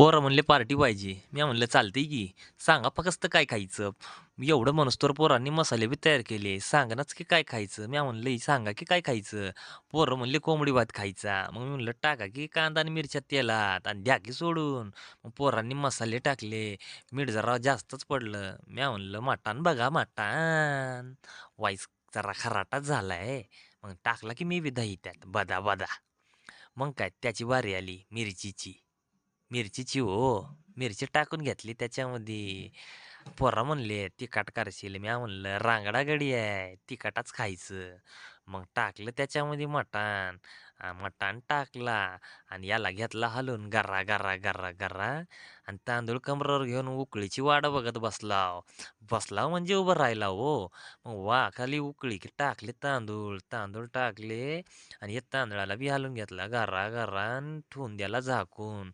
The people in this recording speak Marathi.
पोरं म्हणले पार्टी पाहिजे. मी म्हणलं चालतंय की. सांगा फक्त काय खायचं. एवढं म्हणूस तर पोरांनी मसाले बी तयार केले. सांगणाच की काय खायचं. मी म्हणलं सांगा की काय खायचं? पोरं म्हणले कोंबडी भात खायचा. मग मी म्हणलं टाका की कांदा आणि मिरच्या तेलात आणि द्या की सोडून. मग पोरांनी मसाले टाकले. मीठ जरा जास्तच पडलं. मी म्हणलं मटान बघा मटान वाईस जरा खराटाच झालाय. मग टाकला की मी बी त्यात. बदा बदा. मग काय त्याची वारी आली मिरचीची. मिरचीची हो. मिरची टाकून घेतली त्याच्यामध्ये. पोरा म्हणले तिखट करशील. मी म्हणलं रांगडा गडी आहे तिखटाच खायचं. मग टाकलं त्याच्यामध्ये मटण. मटण टाकला आणि याला घेतला हलवून गर्रा गर्रा गर्रा गर्रा आणि तांदूळ कमरावर घेऊन उकळीची वाट बघत बसलाव. बसलाव म्हणजे उभं राहिला हो. मग वा खाली उकळी की टाकले तांदूळ. तांदूळ टाकले आणि या तांदळाला बी हलून घेतला गर्रा गर्रा आणि ठेवून द्याला झाकून.